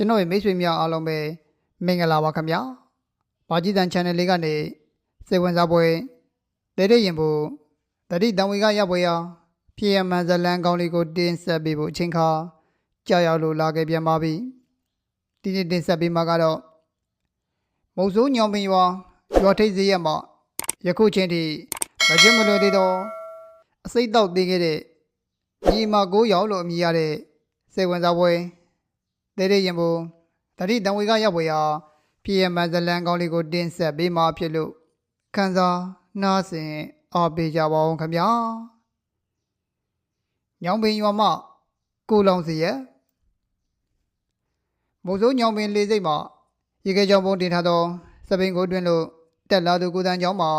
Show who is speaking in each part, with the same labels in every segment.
Speaker 1: ကျွန်တော်ရဲ့မိတ်ဆွေများအားလုံးပဲမင်္ဂလာပါခင်ဗျာဘာကြီးတန် channel လေးကနေစေဝင်စားပွဲတဲတဲ့ရင်ဖို့တတိတံဝေကရပ်ပွဲရာဖြည့်ရမှန်ဇလန်ကောင်းလေးကိုတင်ဆက်ပေးဖို့အချိန်ခါကြာရောက်လို့လာခဲ့ပြန်ပါပြီဒီနေ့တင်ဆက်ပေးမှာကတော့မုံစိုးညောင်ပင်ရွာရွာထိပ်စည်းရက်မှာယခုချိန်ထိမကျွတ်မလွယ်သေးတော့အစိတ်တောက်သေးခဲ့တဲ့ဒီမှာကိုရောက်လို့အမည်ရတဲ့စေဝင်စားပွဲ တဲတဲ့ရင်ပုံတတိတံဝေကရောက်ပွဲရာပြည်ရမန်ဇလန်ကောင်းလေးကိုတင်းဆက်ပေးမှဖြစ်လို့ခန်းစားနားဆင်အားပေးကြပါအောင်ခင်ဗျာညောင်ပင်ရွာမကိုလောင်စီရဲ့မိုးစိုးညောင်ပင်လေးစိတ်မှာရေခဲကြောင်ပုံတင်ထားသောစပင်ကိုတွင်လို့တက်လာသူကိုတန်းကျောင်းမှာ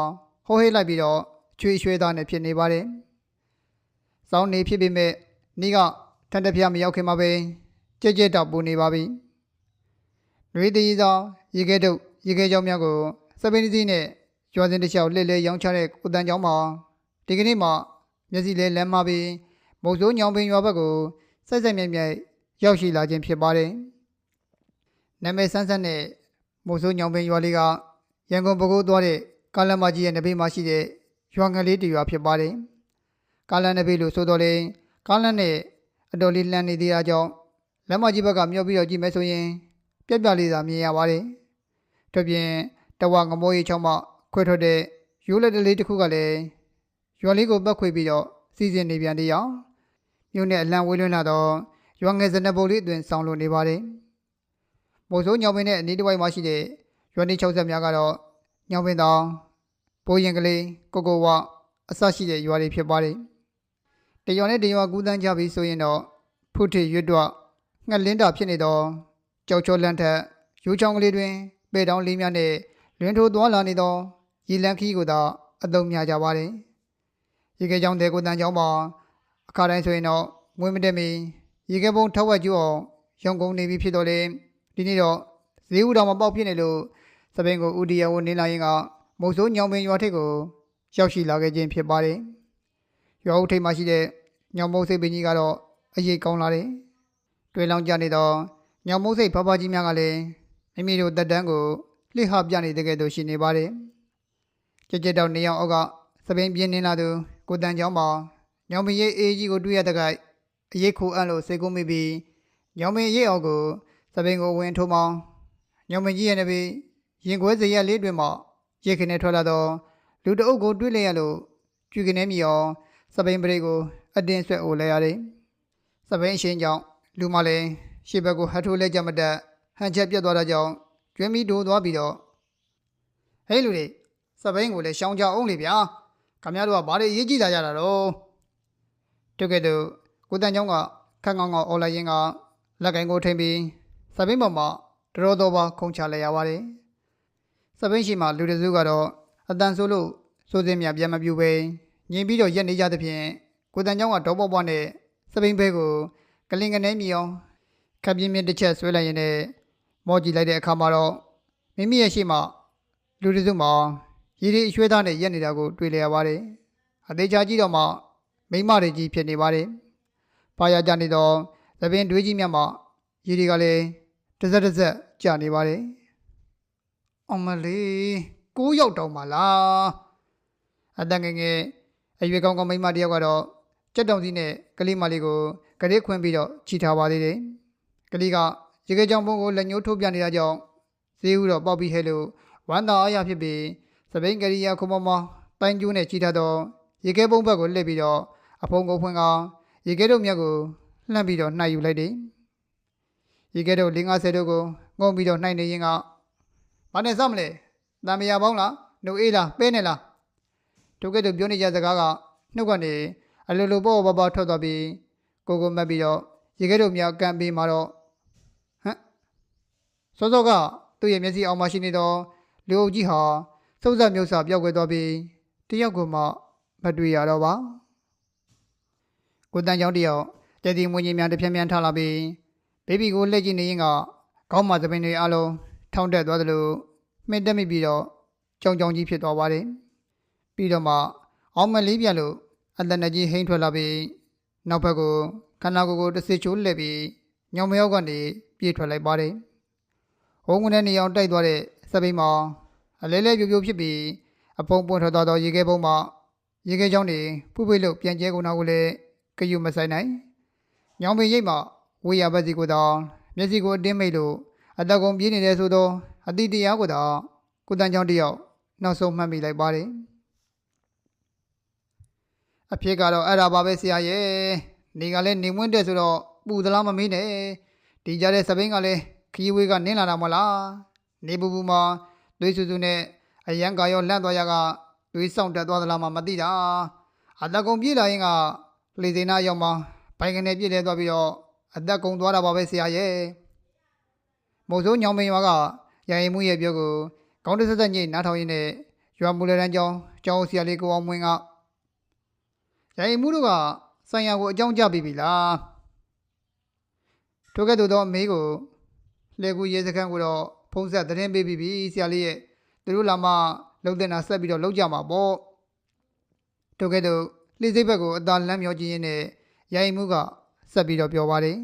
Speaker 1: ဟိုးဟေးလိုက်ပြီးတော့ချွေရွှေသားနဲ့ဖြစ်နေပါတယ်စောင်းနေဖြစ်ပေမဲ့နီးကထန်တပြမရောက်ခင်မှာပဲ ကြက်ကြက်တော့ပူနေပါပြီ။ရွေးသေးသောရေခဲတုပ်ရေခဲကြောင်းများကိုစပိန်စီနဲ့ကျွာစင်တစ်လျှောက်လှည့်လှည့်ရောင်းချတဲ့ကိုတန်ကျောင်းမှာဒီကနေ့မှမျက်စိလေးလမ်းမပြီးမုံစိုးညောင်ပင်ရွာဘက်ကိုစိုက်စိုက်မြိုက်မြိုက်ရောက်ရှိလာခြင်းဖြစ်ပါတယ်။နာမည်ဆန်းဆန်းနဲ့မုံစိုးညောင်ပင်ရွာလေးကရန်ကုန်ပဲခူးသွားတဲ့ကာလမကြီးရဲ့နဘေးမှာရှိတဲ့ရွာငယ်လေးတစ်ရွာဖြစ်ပါတယ်။ကာလနဘေးလို့ဆိုတော့လေကာလနဲ့အတော်လေးလမ်းနေသေးတာကြောင့် လမ်းမကြီးဘက်ကမျောပြီးတော့ကြည့်မယ်ဆိုရင် ပြက်ပြလေးသာမြင်ရပါတယ်။ထို့ပြင်တဝငမိုးရီချောင်းမှခွဲထွက်တဲ့ရိုးလက်တလေးတစ်ခုကလည်းရွာလေးကိုပတ်ခွေပြီးတော့စီစဉ်နေပြန်တရားမြို့နဲ့အလံဝေးလွန်းလာတော့ရွာငယ်စနပုတ်လေးအတွင်ဆောင်လို့နေပါတယ်။မိုးစိုးညောင်ပင်နဲ့အနီးတစ်ဝိုက်မှာရှိတဲ့ရွာနေ60များကတော့ညောင်ပင်တောင်ပိုးရင်ကလေးကိုကိုဝအစရှိတဲ့ရွာတွေဖြစ်ပါတယ်။တရွာနဲ့တရွာကူးတန်းကြပြီဆိုရင်တော့ဖုထိရွတ်တော့ ငှက်လင်းတာဖြစ်နေသောကြောက်ချောလန့်ထက်ရိုးချောင်းကလေးတွင်ပေတောင်းလေးများနှင့်လွင်ထိုးသွားလာနေသောရေလန်းခီးကိုသာအသုံးများကြပါသည်ရေခဲချောင်းတဲ့ကိုတန်ချောင်းမှာအခါတိုင်းဆိုရင်တော့မွေးမတက်မီရေခဲပုံထောက်ဝက်ကျူအောင်ရောင်ကုန်နေပြီဖြစ်တော့လေဒီနေ့တော့ဈေးဥတော်မပေါက်ဖြစ်နေလို့စပင်ကိုဥဒီယဝနေလာရင်ကမုတ်ဆိုးညောင်ပင်ရွာထိပ်ကိုရောက်ရှိလာခဲ့ခြင်းဖြစ်ပါတယ်ရွာဦးထိပ်မှာရှိတဲ့ညောင်မုံစိတ်ပင်ကြီးကတော့အရေးကောင်းလာတယ် တွေ့လောင်းကြနေတော့ညောင်မိုးစိတ်ဖဖကြီးများကလည်းမိမိတို့တက်တန်းကိုလှိဟပြနေတဲ့ကဲ့သို့ရှိနေပါတယ်။ကြက်ကြက်တော့နေအောင်အောက်ကသပင်းပြင်းနေလာသူကိုတန်ချောင်းမှာညောင်မရိပ်အေးကြီးကိုတွေ့ရတဲ့ကိုက်အရေးခိုအံ့လို့စိတ်ကူးမိပြီးညောင်မရိပ်အောက်ကိုသပင်းကိုဝင်ထိုးမောင်းညောင်မကြီးရဲ့နေပြီးရင်ခွဲစရက်လေးတွင်မှရိတ်ခနဲ့ထွက်လာတော့လူတအုပ်ကိုတွေ့လိုက်ရလို့ကြွေကနေမြည်အောင်သပင်းပရိတ်ကိုအတင်းဆွဲအိုလဲရတယ်။သပင်းအရှင်ကြောင့် လူမလည်းရှေ့ဘက်ကိုဟတ်ထိုးလဲကြမတက်ဟန်ချက်ပြတ်သွားတာကြောင့်ကျွမ်းမီဒိုးသွားပြီးတော့ဟေးလူတွေစပိန်ကိုလည်းရှောင်းကြအောင်လေဗျာခမရတို့ကဘာတွေအရေးကြီးလာကြတာတော့တုတ်ကဲ့သို့ကိုတန်ချောင်းကခက်ငောင်းငောင်းအော်လိုက်ရင်ကလက်ကင်ကိုထိမ့်ပြီးစပိန်ပေါ်မှာတတော်တော်ပါခုံချလိုက်ရပါတယ်စပိန်ရှိမှလူတစုကတော့အတန်ဆိုးလို့စိုးစင်းမြပြန်မပြူပဲငင်ပြီးတော့ရက်နေကြသဖြင့်ကိုတန်ချောင်းကတော့ပေါ့ပေါ့နဲ့စပိန်ဘဲကို ကလင်ကနေမြေအောင်ခပ်ပြင်းပြင်းတစ်ချက်ဆွဲလိုက်ရင်လည်းမော့ကြည့်လိုက်တဲ့အခါမှာတော့မိမိရဲ့ရှေ့မှာလူတစ်စုမှာရည်ရည်အရွှဲသားနဲ့ရက်နေတာကိုတွေ့လျက်ရပါတယ်။အသေးချာကြည့်တော့မှမိမတွေကြီးဖြစ်နေပါတယ်။ပါရကြနေတော့သပင်တွေးကြီးမြတ်မှရည်တွေကလည်းတစ်စက်တစ်စက်ကြာနေပါတယ်။အမလေးကိုးရောက်တော့မှလားအတန်ငယ်ငယ်အရွယ်ကောင်းကောင်းမိမတယောက်ကတော့ကြက်တုံစီနဲ့ကလေးမလေးကို ကလေးခွင်းပြီးတော့ခြိထားပါသေးတယ်။ကလေးကရေခဲကြောင်ပုံကိုလက်ညှိုးထိုးပြနေတာကြောင့်ဈေးဥတော့ပေါက်ပြီးဟဲလို့ဝမ်းသာအားရဖြစ်ပြီးစပိန်ကလေးရခုမမတိုင်းကျိုးနဲ့ခြိထားတော့ရေခဲပုံဘက်ကိုလှည့်ပြီးတော့အဖုံကိုဖွင့်ကရေခဲတို့မြတ်ကိုလှမ်းပြီးတော့နှိုက်ယူလိုက်တယ်။ရေခဲတို့50တို့ကိုငုံပြီးတော့နှိုက်နေရင်ကဘာနဲ့စမလဲ။တံမယာပေါင်းလား။နှုတ်အေးလား။ပဲနေလား။တို့ကဲ့သို့ပြောနေကြစကားကနှုတ်ကနေအလိုလိုပေါ့ပေါ့ပေါ့ထွက်သွားပြီး ကိုကိုမက်ပြီးတော့ရေခဲတို့မြောက်ကမ်းပေးมาတော့ဟမ်စောစောကသူ့ရဲ့မျက်စိအောင်မရှိနေတော့လူအုပ်ကြီးဟာစုပ်စပ်မြုပ်စာပြောက်ွယ်သွားပြီးတယောက်ကိုမှမတွေ့ရတော့ပါကိုတန်ချောင်းတယောက်တည်တည်မွေးကြီးများတစ်ဖြန်းဖြန်းထားလာပြီးဘေဘီကိုလက်ကြည့်နေရင်ကခေါင်းမှာသပင်တွေအလုံးထောင်းတက်သွားသလိုမှင်တက်မိပြီးတော့ကြောင်ကြောင်ကြီးဖြစ်သွားပါတယ်ပြီးတော့မှအောင်မလေးပြန်လို့အတန်ကြီးဟိန်းထွက်လာပြီး နောက်ဘက်ကိုခန္ဓာကိုယ်ကိုတစ်စစ်ချိုးလှည့်ပြီးညောင်မယောက်ကနေပြေးထွက်လိုက်ပါတယ်။ဟုံးကနေနေအောင်တိုက်သွားတဲ့စပိန်မှာအလဲလဲပြိုပြိုဖြစ်ပြီးအပုံပွင့်ထွက်သွားသောရေခဲပုံမှာရေခဲချောင်းတွေဖူးဖိလို့ပြန်ကျဲကုန်တာကိုလည်းကယူမဆိုင်နိုင်။ညောင်ပင်ရိပ်မှာဝေးရဘက်စီကိုတောင်မျက်စိကိုအတင်းမိတ်လို့အတကုံပြေးနေတဲ့ဆိုတော့အတိတရားကိုတော့ကုတန်းချောင်းတစ်ယောက်နောက်ဆုံးမှတ်မိလိုက်ပါတယ်။ အဖြစ်ကတော့အဲ့ဒါပါပဲဆရာရဲ့နေကလည်းနေမွင့်တဲ့ဆိုတော့ပူသလားမမေးနဲ့ဒီကြတဲ့စပိန်ကလည်းခီးဝေးကနင်းလာတာမလားနေပူပူမှာသွေးဆူဆူနဲ့အရန်ကရောလန့်သွားရကသွေးဆောင်တက်သွားသလားမှမသိတာအတကုံပြေးလာရင်ကလေစိနာရောက်မှာဘိုင်ကနေပြည့်လဲသွားပြီးတော့အသက်ကုန်သွားတာပါပဲဆရာရဲ့မုံစိုးညောင်မင်းရွာကရရင်မှုရဲ့ပြောကိုကောင်းတဆက်ဆက်ညိတ်နားထောင်ရင်းနဲ့ရွာမူလတန်းကျောင်းကျောင်းဆရာလေးကိုအောင်မင်းက ရရင်မှုတို့ကဆိုင်ရာကိုအကြောင်းကြပြီးပြီလားထိုကဲ့သို့သောအမေကိုလေကူရေစခန်းကိုတော့ဖုံးဆက်သတင်းပေးပြီးပြီဆရာလေးရဲ့သူတို့လာမှလုံတဲ့နာဆက်ပြီးတော့လုံကြမှာပေါ့ထိုကဲ့သို့လှိစိတ်ဘက်ကိုအသာလမ်းမြောကြည့်ရင်းနဲ့ရရင်မှုကဆက်ပြီးတော့ပြောပါတယ်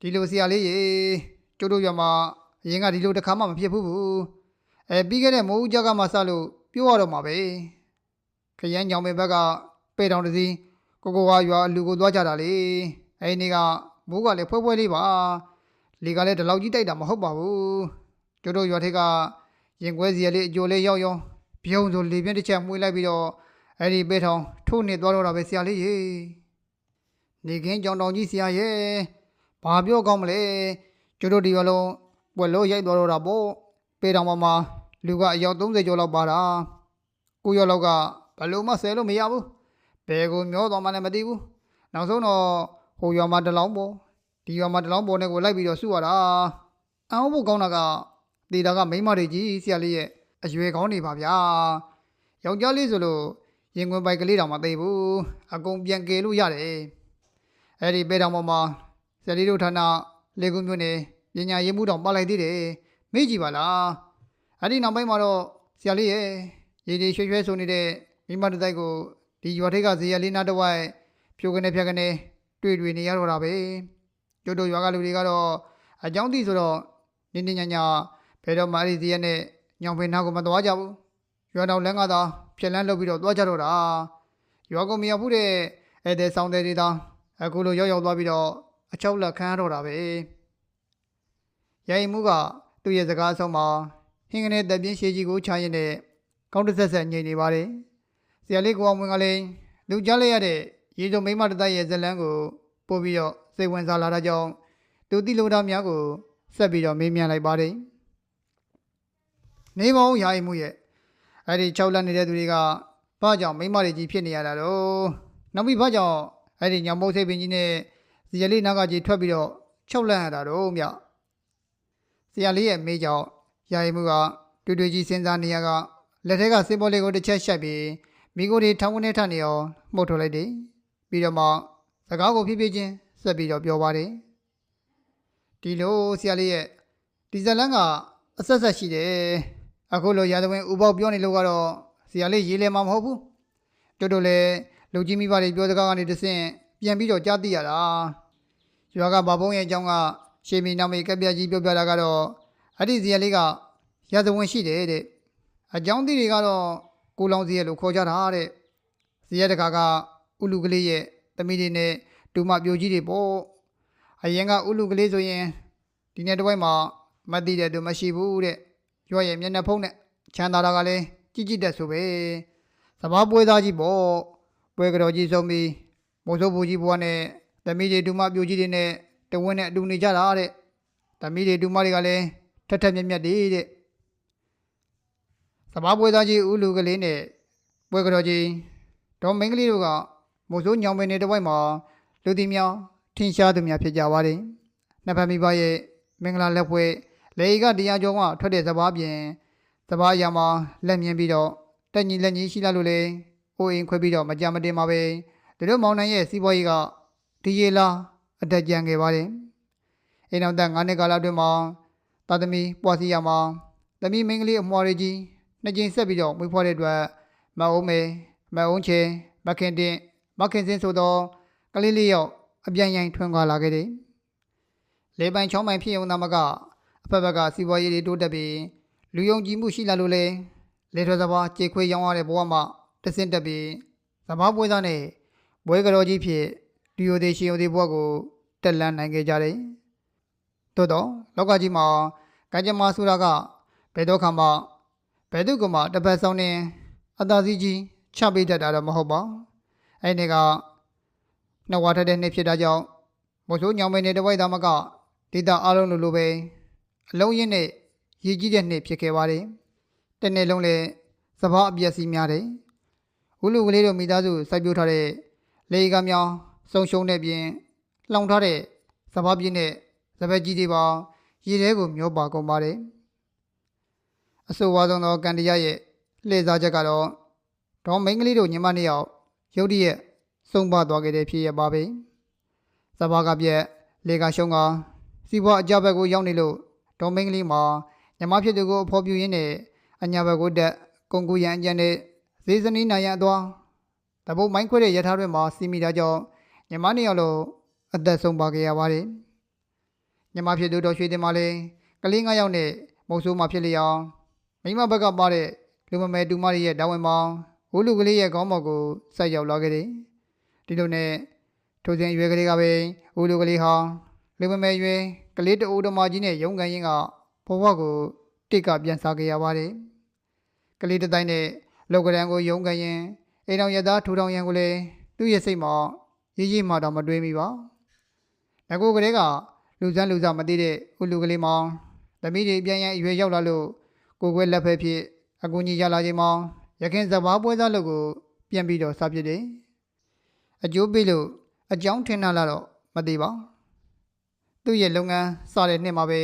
Speaker 1: ဒီလိုဆရာလေးရေကျိုးတို့ရွာမှာအရင်ကဒီလိုတစ်ခါမှမဖြစ်ဘူးဘူးအဲပြီးခဲ့တဲ့မိုးဦးကြကမှစလို့ပြောရတော့မှာပဲခရမ်းကြောင်ပင်ဘက်က ပေတောင်တစည်းကိုကိုကရွာအလူကိုသွားကြတာလေအဲဒီနေ့ကမိုးကလည်းဖွဲဖွဲလေးပါလေကလည်းဒီလောက်ကြီးတိုက်တာမဟုတ်ပါဘူးကျိုးတို့ရွာထက်ကရင်ခွဲစီရလေးအကျိုးလေးရောက်ရောက်ပြုံးဆိုလေပြင်းတစ်ချက်မှွေးလိုက်ပြီးတော့အဲ့ဒီပေထောင်ထိုးနေသွားတော့တာပဲဆရာလေးရေနေခင်းကြောင်တောင်ကြီးဆရာရဲ့ဘာပြောကောင်းမလဲကျိုးတို့ဒီရွာလုံးပွဲလို့ရိုက်သွားတော့တာပေါ့ပေတောင်ပေါ်မှာလူကအယောက်30ကျော်လောက်ပါတာကိုယောက်လောက်ကဘလို့မှဆယ်လို့မရဘူး ဘယ်ကိုမျောသွားမှလည်းမသိဘူးနောက်ဆုံးတော့ဟိုရွာမှာတလောင်းပေါ်ဒီရွာမှာတလောင်းပေါ်နဲ့ကိုလိုက်ပြီးတော့စုရတာအအောင်ဖို့ကောင်းတာကဒေတာကမိန်းမတွေကြီးဆရာလေးရဲ့အရွယ်ကောင်းနေပါဗျာယောက်ျားလေးဆိုလို့ရင်ခွင်ပိုက်ကလေးတောင်မသိဘူးအကုန်ပြန်ကယ်လို့ရတယ်အဲ့ဒီပေတောင်ပေါ်မှာဆရာလေးတို့ဌာနလေကုမျိုးနဲ့ပညာရေးမှုတောင်ပါလိုက်သေးတယ်မေ့ကြည့်ပါလားအဲ့ဒီနောက်ပိုင်းမှာတော့ဆရာလေးရဲ့ရေဒီရွှဲရွှဲဆိုနေတဲ့မိမတို့တိုက်ကို ဒီရွာထိပ်ကဇေယျလေးနာတစ်ဝိုက်ဖြိုကနေဖြတ်ကနေတွေ့တွေ့နေရတော့တာပဲကျို့တို့ရွာကလူတွေကတော့အကြောင်းသိဆိုတော့နင်းနေညာညာဘယ်တော့မှအဲ့ဒီဇေယျနဲ့ညောင်ပင်နာကိုမသွားကြဘူးရွာတော်လမ်းကသာဖြက်လန်းလုပ်ပြီးတော့သွားကြတော့တာရွာကုန်မရောက်ဘူးတဲ့အဲ့တဲ့ဆောင်းတဲ့တွေသာအခုလိုရောက်ရောက်သွားပြီးတော့အချောက်လက်ခံရတော့တာပဲရိုင်မှုကသူ့ရဲ့စကားအဆုံးမှာဟင်းကနေတက်ပြင်းရှည်ကြီးကိုချရင်နဲ့ကောင်းတစ်ဆက်ဆက်ညိနေပါတယ် ဆရာလေးကိုအောင်ဝင်ကလည်းလူကြားလိုက်ရတဲ့ရေစုံမိမတသက်ရဲ့ဇလန်းကိုပို့ပြီးတော့စိတ်ဝင်စားလာတာကြောင့်သူတိလိုတာများကိုဆက်ပြီးတော့မေးမြန်းလိုက်ပါတယ်နေမောင်ရာအိမ်မှုရဲ့အဲ့ဒီ၆လက်နေတဲ့သူတွေကဘာကြောင့်မိမတွေကြီးဖြစ်နေရတာတော့နောက်ပြီးဘာကြောင့်အဲ့ဒီညောင်မုတ်စိတ်ပင်ကြီးနဲ့ဇီယလေးနာကကြီးထွက်ပြီးတော့၆လက်ရတာတော့မြဆရာလေးရဲ့မေးကြောင့်ရာအိမ်မှုကတွေ့တွေ့ကြီးစဉ်းစားနေရကလက်ထက်ကစင်ပေါ်လေးကိုတစ်ချက်ရှက်ပြီး မိကိုတွေထောင်းကနေထနေအောင်မှုတ်ထုတ်လိုက်တယ်ပြီးတော့မှစကားကိုဖြည်းဖြည်းချင်းဆက်ပြီးတော့ပြောပါတယ်ဒီလိုဆရာလေးရဲ့ဒီဇလန်ကအဆက်ဆက်ရှိတယ်အခုလိုရာဇဝင်ဥပေါက်ပြောနေလို့ကတော့ဆရာလေးရေးလဲမှာမဟုတ်ဘူးတို့တို့လည်းလူကြီးမိဘတွေပြောစကားကနေတဆင့်ပြန်ပြီးတော့ကြားသိရတာရွာကဘာဘုံရဲ့အကြောင်းကရှေမီနာမေကက်ပြကြီးပြောပြတာကတော့အဲ့ဒီဆရာလေးကရာဇဝင်ရှိတယ်တဲ့အကြောင်းသီးတွေကတော့ ကိုလောင်စီရဲ့လို့ခေါ်ကြတာတဲ့ဇီယတကာကဥလူကလေးရဲ့သမီးတွေနဲ့ဒူမပြိုကြီးတွေပေါ့အရင်ကဥလူကလေးဆိုရင်ဒီနေ့တစ်ဝိုက်မှာမသိတဲ့သူမရှိဘူးတဲ့ရွရဲ့မျက်နှာဖုံးနဲ့ချမ်းသာတာကလည်းကြည့်ကြည့်တက်ဆိုပဲစဘာပွဲသားကြီးပေါ့ပွဲကြော်ကြီးဆုံးပြီးမိုးစိုးဘူကြီးဘွားနဲ့သမီးတွေဒူမပြိုကြီးတွေနဲ့တဝင်းနဲ့အတူနေကြတာတဲ့သမီးတွေဒူမတွေကလည်းထက်ထက်မြက်မြက်တွေတဲ့ စဘာပွဲသားကြီးဦးလူကလေးနဲ့ပွဲကြော်ကြီးဒေါ်မင်းကလေးတို့ကမိုးစိုးညောင်ပင်တွေတစ်ဝိုက်မှာလူတီများထင်ရှားသူများဖြစ်ကြပါတယ်နှစ်ဖက်မိဘရဲ့မင်္ဂလာလက်ပွဲလေကတရားကျော်ကထွက်တဲ့စဘာပြင်စဘာအရာမှာလက်မြင်ပြီးတော့တက်ညီလက်ညီရှိလာလို့လေအိုးအိမ်ခွဲပြီးတော့မကြမတင်ပါပဲဒီလိုမောင်နှံရဲ့စီးပွားရေးကဒီရေလာအတက်ကြံခဲ့ပါတယ်အိမ်အောင်သက်9နှစ်ကာလအတွင်းမှာသာသမီပွားစီရမှာသမီးမင်းကလေးအမွှားရကြီး နှစ်ကြိမ်ဆက်ပြီးတော့မွေးဖွားတဲ့အတွက်မအုံးမေမအုံးချေမခင်တင်မခင်စင်းဆိုသောကလေးလေးယောက်အပြန်ရင်ထွန်းခွာလာခဲ့တယ်လေပိုင်ချောင်းပိုင်ဖြစ်ုံသာမကအဖက်ဖက်ကစီးပွားရေးတွေတိုးတက်ပြီးလူယုံကြည်မှုရှိလာလို့လေလေထွေစဘာကြေခွေရောင်းရတဲ့ဘဝမှာတဆင့်တက်ပြီးစဘာပွဲသားနဲ့ဘွဲကတော်ကြီးဖြစ်ဒီယိုသေးရှင်ယိုသေးဘဝကိုတက်လန်းနိုင်ခဲ့ကြတယ်။သို့တော့လောကကြီးမှာကံကြမ္မာဆိုတာကဘယ်တော့ခါမှ ဘယ်သူကမှတစ်ပတ်ဆောင်နေအသာစီးကြီးချပေးတတ်တာတော့မဟုတ်ပါဘူး။အဲ့ဒီကနှစ်ဝါထက်တဲ့နှစ်ဖြစ်တာကြောင့်မို့ဆိုညောင်မင်းနဲ့တဝိုက်သားမကဒေတာအလုံးလိုလိုပဲအလုံးရင်းနဲ့ရည်ကြီးတဲ့နှစ်ဖြစ်ခဲ့ပါတယ်။တစ်နေ့လုံးလည်းစဘာအပြက်စီးများတယ်။ဝလူကလေးတို့မိသားစုစိုက်ပျိုးထားတဲ့လေကမြောင်ဆုံရှုံတဲ့ပြင်လှောင်ထားတဲ့စဘာပြင်းနဲ့စပက်ကြီးတွေပါရေထဲကိုမျောပါကုန်ပါတယ်။ အဆိုဝါဆုံးသောကန်တရရဲ့လှည့်စားချက်ကတော့ဒေါ်မင်းကလေးတို့ညီမနှစ်ယောက်ရုတ်တရက်ဆုံးပါသွားခဲ့တဲ့ဖြစ်ရပါပဲ။စဘာကပြက်လေကရှုံးကစီးပွားအကြဘက်ကိုရောက်နေလို့ဒေါ်မင်းကလေးမှာညီမဖြစ်သူကိုအဖော်ပြရင်းနဲ့အညာဘက်ကိုတက်ကုန်းကူရန်အကျန်နဲ့ဈေးစနီးနိုင်ရန်အသွားတပုတ်မိုင်းခွဲတဲ့ရထားတွေမှာစီမိတာကြောင့်ညီမနှစ်ယောက်လုံးအသက်ဆုံးပါခဲ့ရပါတယ်ညီမဖြစ်သူတော်ရွှေတင်မလေးကလေး9ယောက်နဲ့မုတ်ဆိုးမှဖြစ်လျောင်း မိမဘက်ကပါတဲ့လူမမဲတူမရဲ့တာဝန်မောင်ဝလူကလေးရဲ့ခေါင်းမောက်ကိုဆက်ရောက်လာခဲ့တယ်ဒီလိုနဲ့ထိုစဉ်ရွယ်ကလေးကပဲဝလူကလေးဟာလူမမဲရွယ်ကလေးတူတော်မကြီးနဲ့ရုံကန်ရင်ကဘဝကိုတိတ်ကပြန်စားခဲ့ရပါတယ်ကလေးတစ်တိုင်းနဲ့လောက်ကရန်ကိုရုံကန်ရင်အိမ်တော်ရသားထူထောင်ရန်ကိုလည်းသူ့ရဲ့စိတ်မှာရေးကြီးမှတော့မတွေးမိပါငကိုကလေးကလူစမ်းလူစားမသိတဲ့ဦးလူကလေးမောင်သမီးတွေပြန်ရန်အရွယ်ရောက်လာလို့ ကိုကွဲလက်ဖက်ဖြစ်အကူကြီးရလာချိန်မှာရခင်စဘာပွဲသားလို့ကို ပြန်ပြီးတော့စပြစ်တယ်အကျိုးပေးလို့အကြောင်းထင်လာလာတော့မသိပါသူ့ရဲ့လုပ်ငန်းစတဲ့နှစ်မှာပဲ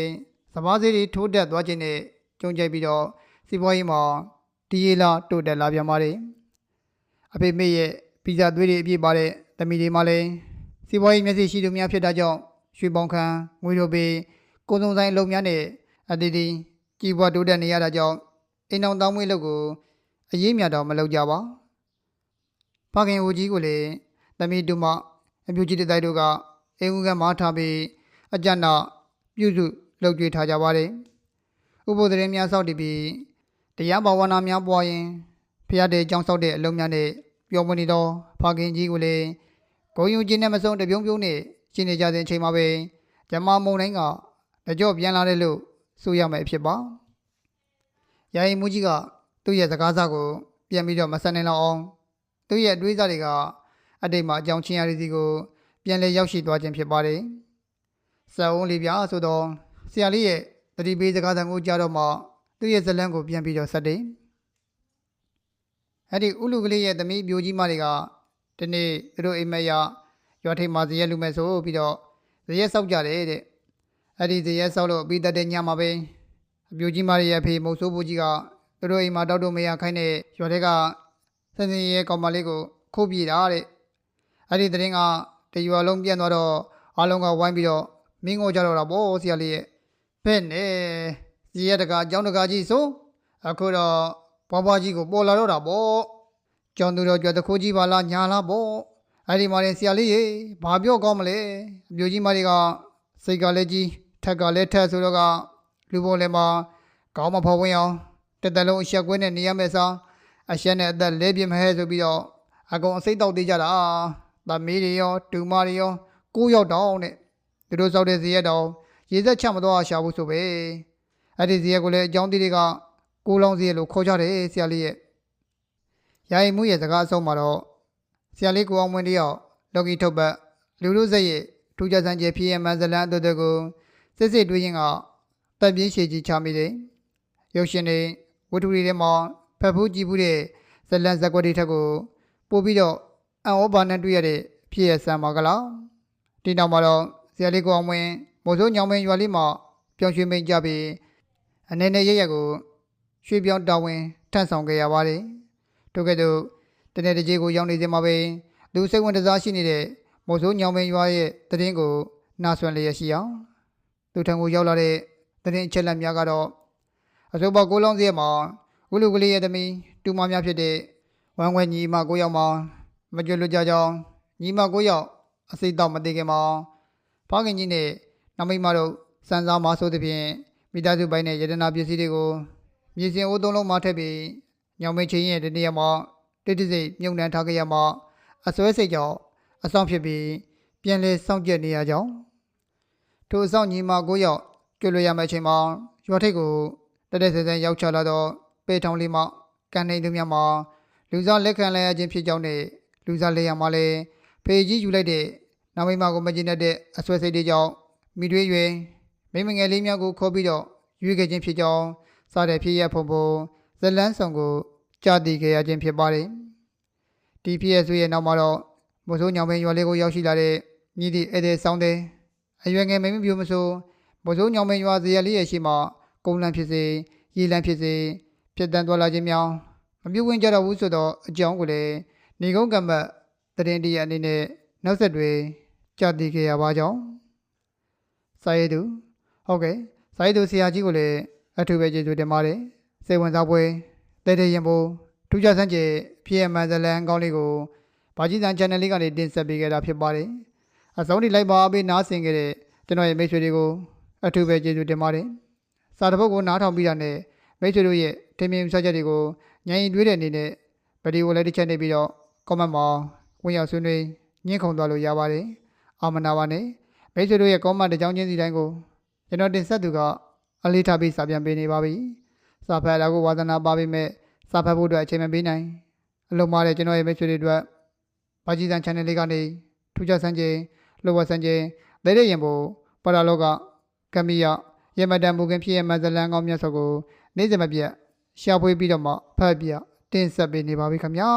Speaker 1: စဘာစေးတွေထိုးတက်သွားခြင်းနဲ့ကြုံကြိုက်ပြီးတော့စီးပွားရေးမှာဒီရီလာတိုးတက်လာပြန်ပါတယ်အဖေမေရဲ့ဗီဇာသွေးတွေအပြည့်ပါတဲ့သမီးတွေမှလည်းစီးပွားရေးမျက်စိရှိသူများဖြစ်တာကြောင့်ရွှေပေါင်ခန်းငွေတို့ပေကိုစုံဆိုင်အလုပ်များနဲ့အတီးတီ ကြီးပွားတိုးတက်နေရတာကြောင့်အိမ်အောင်တောင်းမွေးလုပ်ကိုအရေးမြတော့မလုပ်ကြပါဖခင်ဦးကြီးကိုလည်းသမီးတို့မှအပြူကြီးတဲ့တိုက်တို့ကအိမ်ဦးကမားထားပြီးအကြနာပြုစုလုပ်ကြွေးထားကြပါတယ်ဥပုသ်သတင်းများစောင့်တည်ပြီးတရားဘာဝနာများပွားရင်ဖျားတဲ့ကြောင်းဆောက်တဲ့အလုံးများနဲ့ပျော်မွေနေသောဖခင်ကြီးကိုလည်းဂုံယူခြင်းနဲ့မဆုံးတပြုံးပြုံးနဲ့ရှင်းနေကြတဲ့အချိန်မှာပဲဓမ္မမုံတိုင်းကတကြော့ပြန်လာတယ်လို့ ဆိုရမယ်ဖြစ်ပါ။ယာယီမူကြီးကသူ့ရဲ့စကားစားကိုပြန်ပြီးတော့မဆက်နိုင်တော့အောင်သူ့ရဲ့အတွေးစားတွေကအတိတ်မှာအကြောင်းချင်းရည်စီကိုပြန်လဲရောက်ရှိသွားခြင်းဖြစ်ပါတယ်။ဆက်အောင်လေးပြဆိုတော့ဆရာလေးရဲ့တတိပေးစကားသံကိုကြားတော့မှသူ့ရဲ့ဇလန်းကိုပြန်ပြီးတော့ဆက်တယ်။အဲ့ဒီဥလူကလေးရဲ့သမီးပြိုကြီးမတွေကဒီနေ့သူတို့အိမ်မက်ရရွာထိပ်မှာဇရက်လူမဲ့ဆိုပြီးတော့ဇရက်ဆောက်ကြတယ်တဲ့ အဲ့ဒီဇရက်ဆောက်လို့ပြီးတတ်တဲ့ညမှာပဲအပြိုကြီးမတွေရဲ့ဖေမုတ်ဆိုးဘူးကြီးကသူတို့အိမ်မှာတောက်တော့မရခိုင်းတဲ့ရွာတွေကစင်စင်ရဲ့ကောင်မလေးကိုခိုးပြေးတာတဲ့အဲ့ဒီတဲ့ရင်ကတရွာလုံးပြန့်သွားတော့အားလုံးကဝိုင်းပြီးတော့မင်းကိုကြတော့တာဗောဆရာလေးရဲ့ဖဲ့နေဇရက်တကအကြောင်းတကာကြီးဆိုအခုတော့ဘွားဘွားကြီးကိုပေါ်လာတော့တာဗောကျောင်းသူတော်ကြွတခိုးကြီးပါလားညာလားဗောအဲ့ဒီမှာရင်ဆရာလေးရေဘာပြောကောင်းမလဲအပြိုကြီးမတွေကစိတ်ကလည်းကြီး ထက်ကလည်းထက်ဆိုတော့ကလူပေါ်လည်းမှာကောင်းမဖော်ဝင်အောင်တစ်တလုံးအဆက်ကွင်းနဲ့နေရမယ်စားအဆက်နဲ့အသက်လဲပြမဟဲဆိုပြီးတော့အကုန်အစိတ်တောက်သေးကြတာသမီးတွေရောတူမတွေရောကိုးရောက်တော့နဲ့သူတို့စောက်တဲ့ဇရက်တော့ရေသက်ချမတော့ရှာဘူးဆိုပဲအဲ့ဒီဇရက်ကိုလည်းအကြောင်းတီးတွေကကိုလောင်ဇရက်လို့ခေါ်ကြတယ်ဆရာလေးရဲ့ယာယီမှုရဲ့စကားအဆုံးမှာတော့ဆရာလေးကိုအောင်မွင်းတယောက်လော်ကီထုတ်ပတ်လူလူစက်ရဲ့ထူးခြားစံကျဖြစ်ရမှန်ဇလန်အတူတူကို စစ်စစ်တွေးရင်ကတပ်ပြင်းရှည်ကြီးချမိတယ်ရုပ်ရှင်တွေဝတ္ထုတွေထဲမှာဖက်ဖူးကြည့်ဘူးတဲ့ဇလန်ဇက်ကွက်တွေထက်ကိုပို့ပြီးတော့အံ့ဩပါနဲ့တွေ့ရတဲ့ဖြစ်ရဆံပါကလားဒီနောက်မှာတော့ဆရာလေးကိုအောင်မွင်းမိုးစိုးညောင်မင်းရွာလေးမှာပြောင်းရွှေ့မိန်ကြပြီးအနေနဲ့ရရက်ကိုရွှေ့ပြောင်းတာဝန်ထမ်းဆောင်ခဲ့ရပါတယ်ထို့ကဲ့သို့တနေ့တကြေကိုရောက်နေစဉ်မှာပဲသူစိတ်ဝင်စားရှိနေတဲ့မိုးစိုးညောင်မင်းရွာရဲ့တည်င်းကိုနားဆွင့်လျက်ရှိအောင် သူထံကိုရောက်လာတဲ့တည်င်းအချက်လက်များကတော့အစိုးရကိုလောင်းစီရဲ့မှာဝလူကလေးရဲ့သမီးတူမများဖြစ်တဲ့ဝမ်ဝဲညီမကိုရောက်မှာမကြွလွတ်ကြကြောင်းညီမကိုရောက်အစိတ်တော့မသိခင်မှာဖခင်ကြီးနဲ့နောက်မိမတို့စံစားမဆိုးသဖြင့်မိသားစုပိုင်းနဲ့ယတနာပစ္စည်းတွေကိုမြေစင်အိုးသုံးလုံးမှထည့်ပြီးညောင်မင်းချင်းရဲ့ဒီနေ့ရက်မှာတိတိစိတ်မြုံနှံထားကြရမှာအစွဲစိတ်ကြောင့်အဆောင်ဖြစ်ပြီးပြန်လဲစောင့်ကြက်နေရကြောင်း ထိုအဆောင်ညီမကိုရောက်ကြွလွေရမယ့်အချိန်မှာရွာထိပ်ကိုတက်တဲ့ဆဲဆဲရောက်ချလာတော့ပေထောင်လေးမှကန်နေသူများမှာလူစားလက်ခံလဲရခြင်းဖြစ်ကြောင်းနဲ့လူစားလဲရမှာလဲဖေကြီးယူလိုက်တဲ့နောက်မိမကိုမကျင်တတ်တဲ့အစွဲစိတ်တွေကြောင့်မိတွေးရွယ်မိမငယ်လေးများကိုခေါ်ပြီးတော့ရွေးခဲ့ခြင်းဖြစ်ကြောင်းစားတဲ့ဖြစ်ရဖုံဖုံဇလန်းဆောင်ကိုကြားသိခဲ့ရခြင်းဖြစ်ပါတယ်ဒီဖြစ်ရဆွေရဲ့နောက်မှာတော့မိုးစိုးညောင်ပင်ရွာလေးကိုရောက်ရှိလာတဲ့မြည်သည့်ဧည့်သည်ဆောင်တဲ့ အရွယ်ငယ်မိမပြိုမဆိုးမိုးစိုးညောင်ပင်ရွာဇေယျလေးရဲ့ရှိမှကုန်းလန်းဖြစ်စေရေလန်းဖြစ်စေပြတ်တန်းသွားလာခြင်းများမပြုတ်ဝင်ကြတော့ဘူးဆိုတော့အကြောင်းကိုလည်းနေကုန်းကမ္ဘတ်တရင်တရအနေနဲ့နောက်ဆက်တွဲကြားသိခဲ့ရပါကြောင်းစာရေးသူဟုတ်ကဲ့စာရေးသူဆရာကြီးကိုလည်းအထူးပဲကျေးဇူးတင်ပါတယ်စိတ်ဝင်စားပွဲတဲတဲရင်ပိုထူးခြားစမ်းကြဲဖြစ်ရမှန်ဇလန်ကောင်းလေးကိုဘာကြီးစံ channel လေးကနေတင်ဆက်ပေးခဲ့တာဖြစ်ပါတယ် အဆုံးထိလိုက်ပါအပေးနားဆင်ခဲ့တဲ့ကျွန်တော်ရဲ့မိတ်ဆွေတွေကိုအထူးပဲကျေးဇူးတင်ပါတယ်စာတစ်ပုဒ်ကိုနားထောင်ပြီးတာနဲ့မိတ်ဆွေတို့ရဲ့တင်ပြဆွချက်တွေကိုညင်တွေးတဲ့အနေနဲ့ဗီဒီယိုလည်းတစ်ချက်နေပြီးတော့ comment မှာဝင်ရောက်ဆွေးနွေးညှင်းခုန်သွားလို့ရပါတယ်အာမနာပါနဲ့မိတ်ဆွေတို့ရဲ့ comment တစ်ကြောင်းချင်းစီတိုင်းကိုကျွန်တော်တင်ဆက်သူကအလေးထားပြီးစာပြန်ပေးနေပါပြီစာဖတ်တာကိုဝါသနာပါပေမဲ့စာဖတ်ဖို့အတွက်အချိန်မပေးနိုင်အလုံးမတဲ့ကျွန်တော်ရဲ့မိတ်ဆွေတွေအတွက်ဘာကြီးစံ channel လေးကနေထူးခြားစမ်းခြင်း လောဘစမ်းခြင်းဒဲတဲ့ရင်ပေါ်ပရာလောကကမ္မီယရမတန်မူခင်ဖြစ်ရဲ့မဇလန်ကောင်းမြတ်စွာကိုနေ့စဉ်မပြတ်ရှာဖွေပြီးတော့မှဖတ်ပြတင်ဆက်ပေးနေပါပြီခင်ဗျာ